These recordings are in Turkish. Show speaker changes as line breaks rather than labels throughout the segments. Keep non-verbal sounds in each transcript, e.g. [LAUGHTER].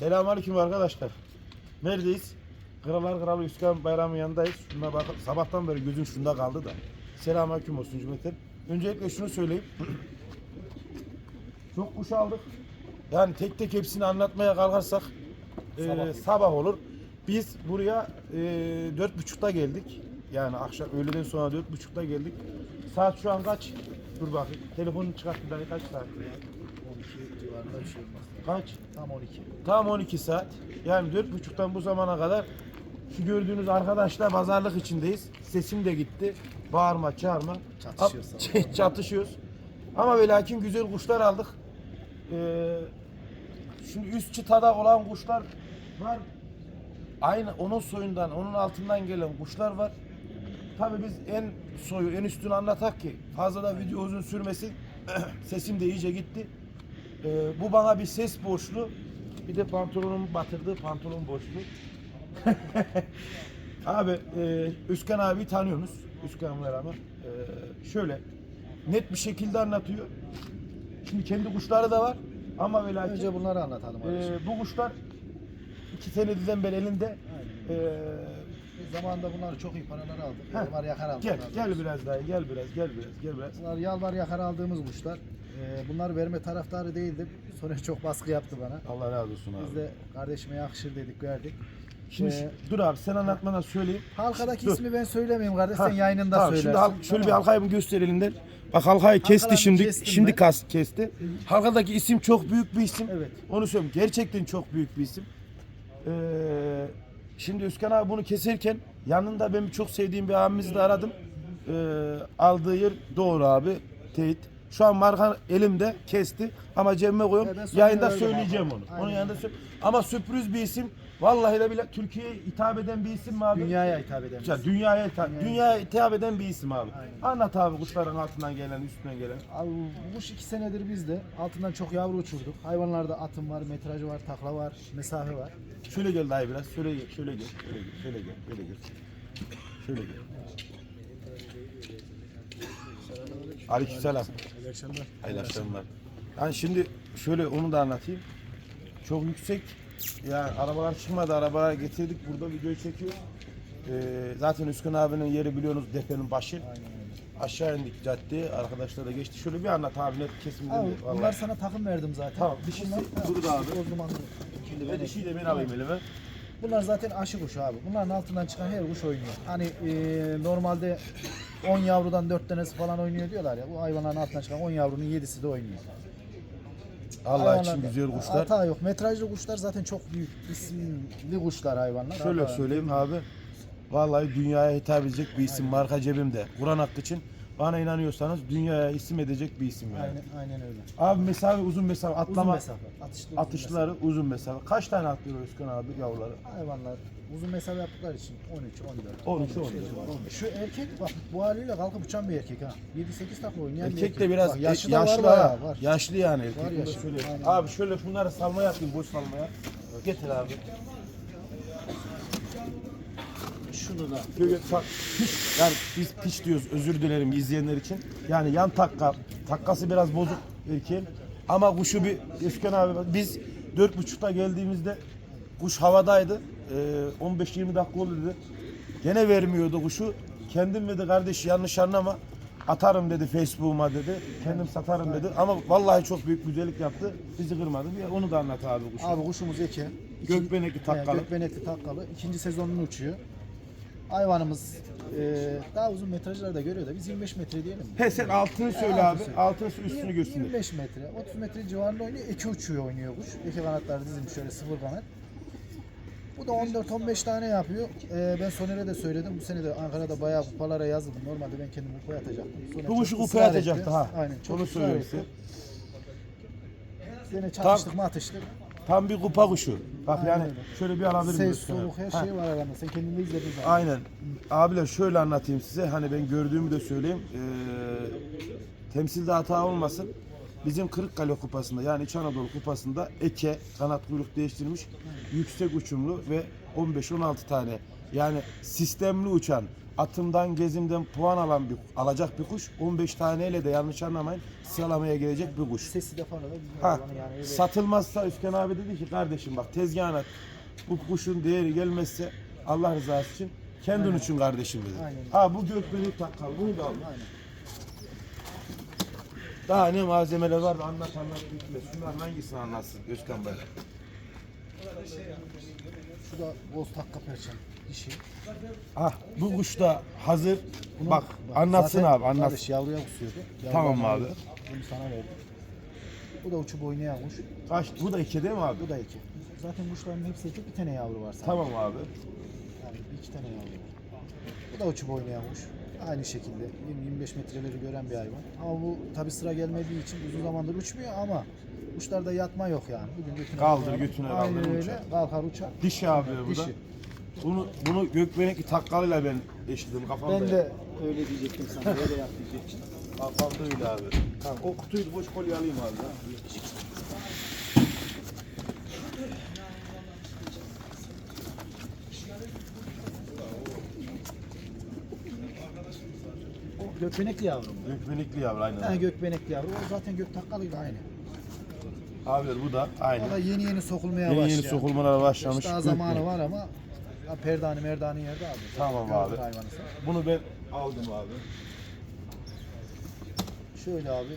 Selamünaleyküm arkadaşlar. Neredeyiz? Kralar Kralı Üsküdar Bayramı yanındayız. Şuna bakın sabahtan beri gözüm şunda kaldı da. Selamünaleyküm olsun cümleten. Öncelikle şunu söyleyeyim. Çok kuş aldık. Yani tek tek hepsini anlatmaya kalkarsak e, sabah. olur. Biz buraya e, dört buçukta geldik. Yani akşam öğleden sonra dört buçukta geldik. Saat şu an kaç? Dur bakayım. Telefonunu çıkart bir daha kaç saat?
12 civarında bir şey olmaz.
Kaç?
Tam 12.
Tam 12 saat. Yani dört buçuktan bu zamana kadar şu gördüğünüz arkadaşla pazarlık içindeyiz. Sesim de gitti. Bağırma, çağırma.
Çatışıyoruz [LAUGHS]
Ç- Çatışıyoruz. Ama ve lakin güzel kuşlar aldık. Ee, şimdi üst çıtada olan kuşlar var. Aynı onun soyundan, onun altından gelen kuşlar var. Tabii biz en soyu, en üstünü anlatak ki fazla da video uzun sürmesin. [CLEARS THROAT] Sesim de iyice gitti. Ee, bu bana bir ses borçlu. Bir de pantolonumu batırdı, pantolon borçlu. [LAUGHS] abi, e, Üskan abi tanıyorsunuz. Üskan Merhaba. Ee, şöyle, net bir şekilde anlatıyor. Şimdi kendi kuşları da var. Ama ve lakin,
Önce bunları anlatalım
e, bu kuşlar iki seneden beri elinde.
Biz zamanında bunları çok iyi paralar aldık.
Heh.
Yalvar yakar aldık.
gel, gel biraz daha, gel biraz, gel biraz, gel biraz.
Bunlar yalvar yakar aldığımız kuşlar. Ee, bunlar verme taraftarı değildim. Sonra çok baskı yaptı bana.
Allah razı olsun abi.
Biz de kardeşime yakışır dedik verdik.
Şimdi
Ee,
şu- dur abi sen anlatmadan söyleyeyim.
Halkadaki
Dur.
ismi ben söylemeyeyim kardeş. Sen yayınında
tamam,
söylersin.
Şimdi hal- şöyle bir
Tamam.
halkayı bir göster elinden. Bak halkayı kesti
Halkalarını
şimdi.
kestim
Şimdi
ben.
kas kesti. Halkadaki isim çok büyük bir isim.
Evet.
Onu söyleyeyim. Gerçekten çok büyük bir isim. Ee, şimdi Üskan abi bunu keserken yanında benim çok sevdiğim bir abimizi de aradım. Ee, aldığı yer doğru abi. Teyit. Şu an marka elimde kesti ama cebime koyuyorum.
Evet,
Yayında söyleyeceğim
abi.
onu.
Aynen
Onun yanında sö- ama sürpriz bir isim. Vallahi de bile Türkiye'ye hitap eden bir isim mi abi?
Dünyaya hitap eden.
Ya dünyaya hitap,
Dünyaya-
dünyaya hitap eden bir isim abi.
Aynen.
Anlat abi kuşların altından gelen, üstünden gelen.
Abi bu kuş iki senedir bizde. Altından çok yavru uçurduk. Hayvanlarda atım var, metrajı var, takla var, mesafe var.
Şöyle gel dayı biraz. Şöyle gel, şöyle gel, şöyle gel, şöyle gel, şöyle gel. Şöyle gel. Aleykümselam. Hayırlı akşamlar. Yani şimdi şöyle onu da anlatayım. Çok yüksek. Yani arabalar çıkmadı, arabalar getirdik. Burada videoyu çekiyor. Ee, zaten Üskün abinin yeri biliyorsunuz depenin başı. Aşağı indik caddeye. Arkadaşlar da geçti. Şöyle bir anlat abi net kesin
Abi bunlar
Vallahi.
sana takım verdim zaten.
Tamam, dişisi
Bunlar-
burada abi.
O zaman şimdi
Ve
ben
dişiyi de ben alayım elime.
Bunlar zaten aşı kuşu abi. Bunların altından çıkan her kuş oynuyor. Hani e, normalde 10 yavrudan 4 tanesi falan oynuyor diyorlar ya. Bu hayvanların altından çıkan 10 yavrunun 7'si de oynuyor.
Allah için güzel kuşlar.
Hata yok. Metrajlı kuşlar zaten çok büyük isimli kuşlar hayvanlar.
Şöyle
Hata-
söyleyeyim abi. Vallahi dünyaya hitap edecek bir isim. Marka cebimde. Kur'an hakkı için bana inanıyorsanız dünyaya isim edecek bir isim yani.
Aynen, aynen öyle.
Abi mesafe uzun mesafe atlama
Uzun mesafe. Atışlı uzun
atışları uzun mesafe. Kaç tane atlıyor Özkan abi yavruları?
mesafe. Hayvanlar uzun mesafe yaptıkları için 13, 14.
13, 14,
15. Şu erkek bak bu haliyle kalkıp uçan bir erkek ha. 7-8 takla oynayan bir
Erkek
erkek.
de biraz
Bak,
yaşlı,
yaşlı, var, bayağı var.
Yaşlı yani erkek.
Var yaşlı.
Abi şöyle şunları salma yapayım boş salmaya. Getir abi.
Da
tak, piş, yani biz piş diyoruz özür dilerim izleyenler için. Yani yan takka, takkası biraz bozuk erkeğin. Ama kuşu bir Özkan abi bak, biz dört buçukta geldiğimizde kuş havadaydı. Ee, 15-20 dakika oldu dedi. Gene vermiyordu kuşu. Kendim dedi kardeş yanlış anlama. Atarım dedi Facebook'uma dedi. Kendim satarım dedi. Ama vallahi çok büyük güzellik yaptı. Bizi kırmadı. Bir onu da anlat abi kuşu.
Abi kuşumuz eke.
Gökbenekli takkalı.
He, gökbenekli takkalı. İkinci sezonunu uçuyor. Hayvanımız e, daha uzun metrajlar da görüyor da biz 25 metre diyelim mi?
He sen altını söyle
altını
abi.
söyle.
Altını üstünü görsünler.
25 metre, 30 metre civarında oynuyor. Eke uçuyor oynuyor kuş. Eke kanatları dizilmiş şöyle sıfır kanat. Bu da 14-15 tane yapıyor. E, ben Soner'e de söyledim. Bu sene de Ankara'da bayağı kupalara yazıldım. Normalde ben kendim kupaya atacaktım. Soner
Bu kuşu
çok
kupaya
ısrar
atacaktı ha.
Aynen. Çok
Onu
ısrar
söylüyorum
etti. Yine çatıştık mı atıştık.
Tam bir kupa kuşu. Bak
Aynen
yani
öyle.
şöyle bir alabilir
Ses,
miyiz?
soluk her şey var arasında. Sen kendin de izledin zaten.
Aynen. Abiler şöyle anlatayım size. Hani ben gördüğümü de söyleyeyim. Ee, temsilde hata olmasın. Bizim Kırıkkale Kupası'nda yani İç Anadolu Kupası'nda eke, kanat kuyruk değiştirmiş, yüksek uçumlu ve 15-16 tane Yani sistemli uçan, atımdan gezimden puan alan bir alacak bir kuş 15 taneyle de yanlış anlamayın sıralamaya gelecek bir kuş.
Sesi de falan da
Ha,
yani öyle.
satılmazsa Üsken abi dedi ki kardeşim bak tezgahına bu kuşun değeri gelmezse Allah rızası için kendin için kardeşim dedi.
Aynen.
Ha bu gökbeni takkal bunu da al.
Aynen.
Daha ne malzemeler var da anlat anlat bitmez. Şunların hangisini anlatsın Özkan Bey?
Şu da boz takka perçem dişi.
Ah bu kuş da hazır.
Bunu-
bak anlatsın
zaten
abi anlat.
Kardeş yavruya kusuyordu.
Tamam abi.
aldık, Bunu sana verdim. Bu da uçup oynayan kuş.
Kaç? Bu da iki değil mi abi?
Bu da iki. Zaten kuşların hepsi iki. Bir tane yavru var sadece.
Tamam abi.
Yani iki tane yavru var. Bu da uçup oynayan kuş. Aynı şekilde 20-25 metreleri gören bir hayvan. Ama bu tabi sıra gelmediği için uzun zamandır uçmuyor ama kuşlarda yatma yok yani. Bugün götüne
Kaldır, götüne
Aynen
kaldır,
öyle.
uçar.
Kalkar uçar.
Dişi abi bu da.
Dişi.
Bunu bunu gökbenekli takkalıyla ben eşledim kafamda.
Ben de öyle diyecektim sana. Öyle yap diyecektim.
Kafamda öyle abi. Tamam o kutuyu boş kolye alayım abi.
O gökbenekli yavru mu?
Gökbenekli yavru aynen.
Ha gökbenekli yavru. O zaten gök takkalıyla aynı.
Abiler bu da aynı.
Da yeni yeni sokulmaya
Yeni
başlıyor.
yeni sokulmalara başlamış.
Daha zamanı var ama ha, perdani merdani yerde abi.
Tamam
Gördük
abi.
hayvanı sen.
Bunu ben aldım abi.
Şöyle abi.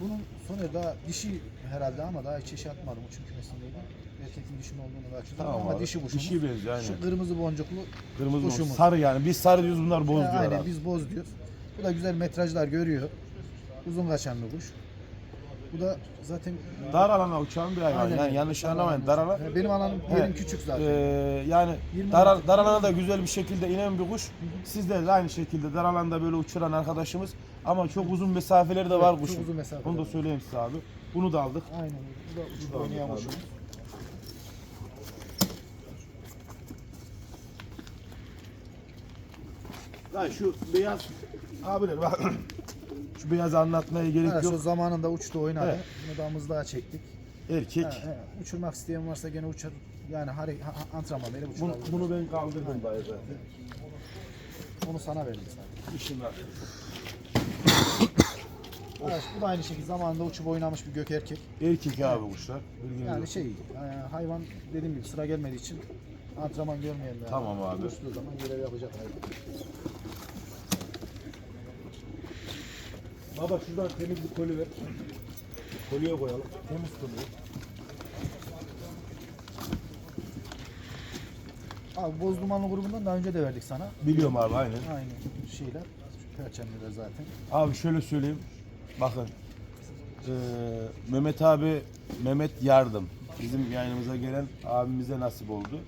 Bunun sonu da dişi herhalde ama daha hiç eşi atmadım uçum kümesindeydim. Erkekin dişi mi olduğunu da açıkladım
Tamam
ama
abi.
dişi kuşumuz.
Dişi benziyor aynen.
Şu kırmızı boncuklu
Kırmızı
kuşumuz.
boz. Sarı yani. Biz sarı diyoruz bunlar boz diyorlar
aynen
abi.
biz boz diyoruz. Bu da güzel metrajlar görüyor. Uzun kaçanlı kuş. Bu da zaten
Dar alana uçan bir hayvan.
Aynen
Yani yanlış anlamayın. Dar alan.
Ha, Benim alanım
Evet.
yerim küçük zaten.
Ee, yani
20
dar,
metre.
dar alana da güzel bir şekilde inen bir kuş. Sizler de aynı şekilde dar alanda böyle uçuran arkadaşımız. Ama çok uzun mesafeleri de var
Evet, çok
kuşun.
uzun mesafeleri
Onu da
var.
söyleyeyim size abi. Bunu da aldık.
Aynen. Bu da uçup oynayan
abi.
kuşumuz.
Lan şu beyaz abiler bak. Şu beyazı anlatmaya gerek
şu
yok.
zamanında uçtu oynadı.
Evet.
Bunu da mızrağa çektik.
Erkek.
Ha, he, uçurmak isteyen varsa gene uçar. Yani hare, ha, ha- antrenman verip uçar.
Bunu, bunu ben kaldırdım dayı zaten.
Onu sana verdim zaten.
İşin var. [COUGHS]
Evet, bu da aynı şekilde zamanında uçup oynamış bir gök erkek.
Erkek abi kuşlar. Bilginiz
Yani
olsun.
şey, e, hayvan dediğim gibi sıra gelmediği için antrenman görmeyen bir
Tamam abi.
Uçtuğu zaman görev yapacak hayvan.
Baba şuradan temiz bir koli ver. Koliye koyalım. Temiz koli.
Abi boz dumanlı grubundan daha önce de verdik sana.
Biliyorum abi aynen.
Aynı şeyler. Şu perçemliler zaten.
Abi şöyle söyleyeyim. Bakın. Eee Mehmet abi, Mehmet Yardım. Bizim yayınımıza gelen abimize nasip oldu.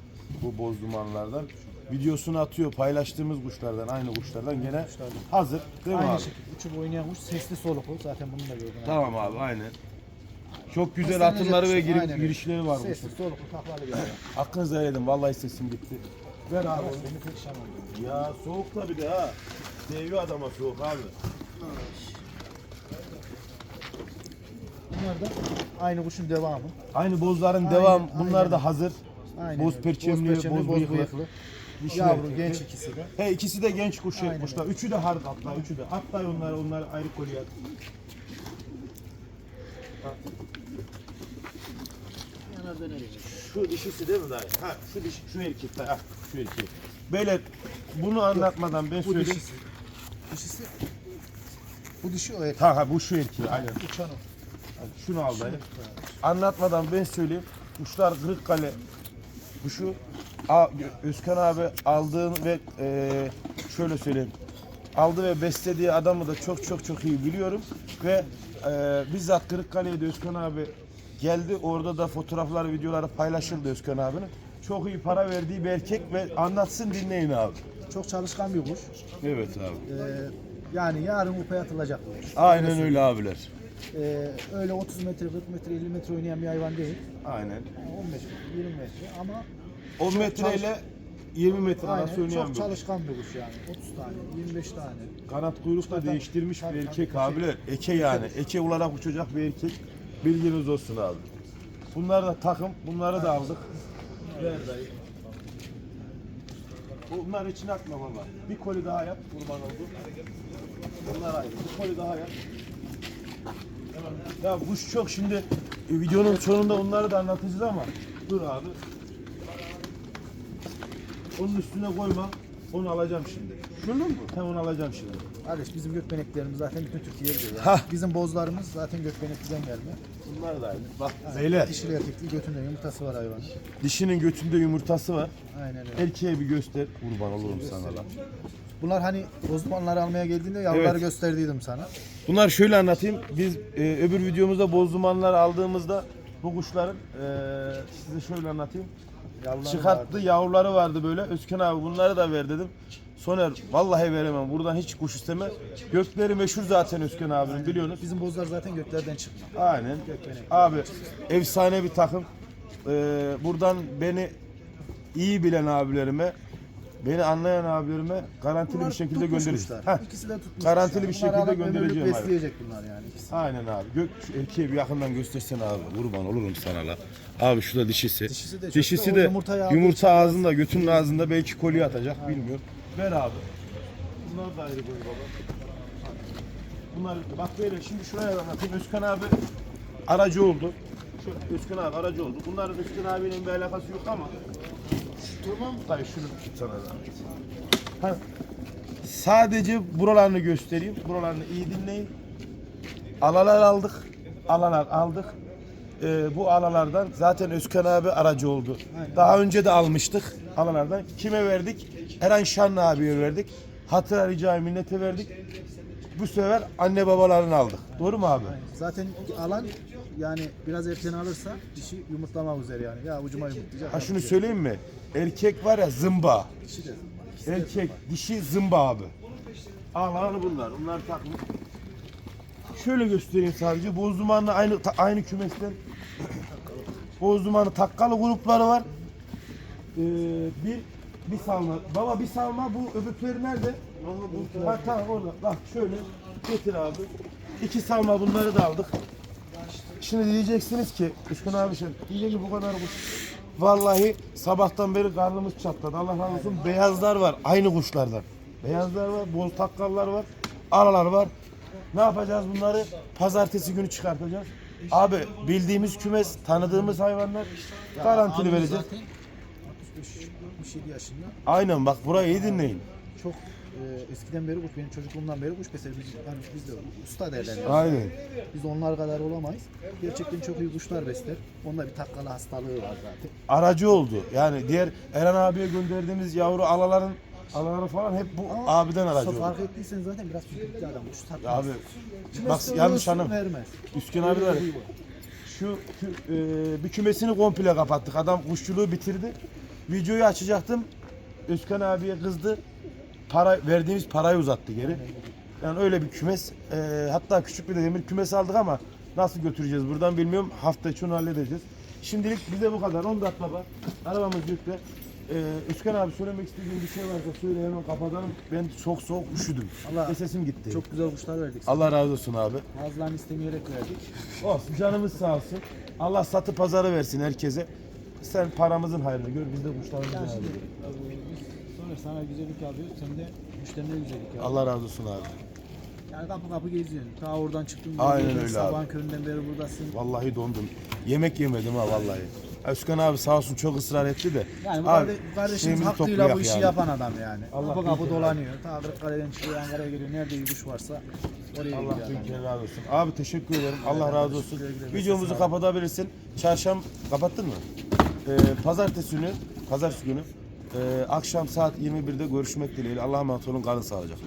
Bu boz dumanlardan. Videosunu atıyor paylaştığımız kuşlardan, aynı kuşlardan gene
Kuşlardan.
hazır. Değil mi
Aynı
abi?
şekilde uçup oynayan kuş sesli soluklu. Zaten bunu da gördün. abi.
Tamam abi aynen. Çok güzel atımları ve
kuş,
girip,
aynen
girişleri var
Sesli
kuşun.
soluklu taklalı hayvan.
Hakkınızı helal. Vallahi sesim gitti. Ver abi.
Beni perişan oldu.
Ya soğuk da bir de ha. Seviyor adama soğuk abi.
Bunlar da aynı kuşun devamı.
Aynı bozların
Aynen,
devam. Bunlar
aynen.
da hazır.
Aynen
Boz
öyle.
perçemli, boz
boz
bıyıklı. Dişi
Yavru
erkekli.
genç ikisi de.
He ikisi de genç kuş
Aynen
kuşlar. Üçü de hard hatta üçü de. Hatta onlar onlar ayrı kolye.
Yana.
Şu dişisi değil mi dayı? Ha şu dişi şu erkek dayı. Ha, şu erkek. Beyler bunu anlatmadan ben
Bu
söyleyeyim.
dişisi. Dişisi. Bu dişi o erkek.
Ha ha bu şu erkek aynen.
Uçan o.
Şunu al dayı. Anlatmadan ben söyleyeyim. Kuşlar Kırıkkale kuşu A- Özkan abi aldığın ve e, şöyle söyleyeyim. Aldı ve beslediği adamı da çok çok çok iyi biliyorum. Ve e, bizzat Kırıkkale'ye de Özkan abi geldi. Orada da fotoğraflar, videoları paylaşıldı Özkan abinin. Çok iyi para verdiği bir erkek ve anlatsın dinleyin abi.
Çok çalışkan bir kuş.
Evet abi.
Ee, yani yarın upaya atılacak bu kuş.
Aynen öyle abiler.
Ee, öyle 30 metre, 40 metre, 50 metre oynayan bir hayvan değil.
Aynen.
Yani 15 metre, 20 metre ama
10
Çok
metreyle 20 metre
aynen
arası oynayan
çok
bir
çalışkan bir kuş yani. 30 tane, 25 tane.
Kanat kuyruk da değiştirmiş
tabii,
bir erkek
tabii.
abiler. Eke yani. Eke olarak uçacak bir erkek. Bilginiz olsun abi. Bunlar da takım. Bunları da aldık. Ver dayı. Bunlar için atma baba. Bir koli daha yap kurban oldu. Bunlar ayrı. Bir koli daha yap. Ya kuş çok şimdi e, videonun sonunda onları da anlatacağız ama dur abi. Onun üstüne koyma. Onu alacağım şimdi. Şunu mu? He onu alacağım şimdi.
Kardeş bizim gökbeneklerimiz zaten bütün Türkiye'ye gidiyor. Yani. Bizim bozlarımız zaten gökbenekten gelme.
Bunlar da aynı. Bak beyler
Dişili erkekli götünde yumurtası var hayvanın.
dişinin götünde yumurtası var.
Aynen öyle.
Erkeğe bir göster. Kurban olurum sana lan.
Bunlar hani bozdumanları almaya geldiğinde yavruları
Evet.
gösterdiydim sana.
Bunlar şöyle anlatayım. Biz e, öbür videomuzda bozdumanlar aldığımızda bu kuşların e, size şöyle anlatayım.
Yavruları
Çıkarttı yavruları vardı böyle. Özkan abi bunları da ver dedim. Soner vallahi veremem. Buradan hiç kuş isteme. Gökleri meşhur zaten Özkan abinin biliyorsunuz.
Bizim bozlar zaten göklerden çıkma.
Aynen. Abi efsane bir takım. Ee, buradan beni iyi bilen abilerime, beni anlayan abilerime garantili bir şekilde göndereceğim. Heh,
İkisi de tutmuş.
Garantili
kuşlar.
bir şekilde
Bunlar
göndereceğim abi.
besleyecek bunlar yani ikisi.
Aynen abi. Gök erkeği bir yakından göstersene abi. Kurban olurum sana la. Abi şu da dişisi.
Dişisi de
dişisi de yumurta
için
ağzında, götünün ağzında belki kolye atacak bilmiyorum. Ver abi. Bunlar da ayrı boy baba. Bunlar bak böyle şimdi şuraya anlatayım. Özkan abi aracı oldu. Şu Özkan abi aracı oldu. Bunların Özkan abinin bir alakası yok ama Tamam. Dayı şunu sana zahmet. Ha, sadece buralarını göstereyim. Buralarını iyi dinleyin. Alalar aldık. Alalar aldık. Ee, bu alalardan zaten Özkan abi aracı oldu.
Aynen.
Daha önce de almıştık alalardan. Kime verdik? Eren Şanlı abiye verdik. Hatıra rica minnete verdik. Bu sefer anne babalarını aldık. Doğru mu abi?
Zaten alan yani biraz erken alırsa dişi yumurtlamak üzere yani. Ya ucuma yumurtlayacak.
Ha şunu söyleyeyim mi? Erkek var ya zımba.
Dişi de zımba. İkisi de
Erkek, dişi zımba abi. Ağlarını bunlar. Bunlar takmış. Şöyle göstereyim sadece. Bozdumanla aynı ta- aynı kümesten [COUGHS] Bozdumanı takkalı grupları var. Ee, bir bir salma. Baba bir salma bu öbürleri nerede? Ha tamam orada. Bak şöyle getir abi. İki salma bunları da aldık. Şimdi diyeceksiniz ki Üskün abi şey diyecek ki bu kadar kuş. Vallahi sabahtan beri karnımız çatladı. Allah razı olsun. Beyazlar var. Aynı kuşlardan. Beyazlar var. Boz takkallar var. Aralar var. Ne yapacağız bunları? Pazartesi günü çıkartacağız. Abi bildiğimiz kümes, tanıdığımız hayvanlar garantili
Abimiz
vereceğiz.
Zaten 65 67 yaşında.
Aynen bak burayı iyi dinleyin.
Çok e, eskiden beri kuş benim çocukluğumdan beri kuş besler. Biz, yani biz de usta derler.
Aynen.
Biz onlar kadar olamayız. Gerçekten çok iyi kuşlar besler. Onda bir takkalı hastalığı var zaten.
Aracı oldu. Yani diğer Eren abiye gönderdiğimiz yavru alaların alaları falan hep bu abiden aracı oldu.
Fark ettiysen zaten biraz tükürükli adam. Kuş
Ya. Abi bak yanlış hanım.
Vermez.
Üskün abi de şu kü- e, bir kümesini komple kapattık. Adam kuşçuluğu bitirdi. Videoyu açacaktım. Özkan abiye kızdı. Para verdiğimiz parayı uzattı geri. Yani öyle bir kümes. e, hatta küçük bir de demir kümes aldık ama nasıl götüreceğiz buradan bilmiyorum. Hafta içi onu halledeceğiz. Şimdilik bize bu kadar. 10 dakika baba. Arabamız yükle. E, Özkan abi söylemek istediğin bir şey varsa söyle hemen kapatalım. Ben çok soğuk üşüdüm.
Allah-
Ve sesim gitti.
Çok güzel kuşlar verdik.
Allah razı olsun abi.
Bazılarını istemeyerek verdik.
Olsun canımız sağ olsun. Allah satı pazarı versin herkese. Sen paramızın hayrını gör, biz de kuşlarımızın
Yani
hayrını
şimdi
gör.
e, biz sonra sana güzellik yapıyoruz. Sen de müşterine güzellik yapıyorsun.
Allah razı olsun abi.
Yani kapı kapı geziyorsun. Ta oradan çıktın.
Aynen
geziyorsun.
öyle abi.
Sabahın köründen beri buradasın.
Vallahi dondum. Yemek yemedim ha vallahi. Özkan abi sağ olsun çok ısrar etti de.
Yani bu,
Abi,
kardeşimiz hakkıyla bu işi
yani.
yapan adam yani.
Allah
kapı kapı dolanıyor. Ta Kırıkkale'den çıkıyor Ankara'ya geliyor. Nerede kuş varsa oraya
Allah
gidiyor. adam.
kere razı olsun. Abi teşekkür ederim. Allah razı olsun. Videomuzu kapatabilirsin. Çarşamba kapattın mı? Ee, pazartesi günü, pazartesi günü e, akşam saat 21'de görüşmek dileğiyle. Allah'a emanet olun. Kalın sağlıcakla.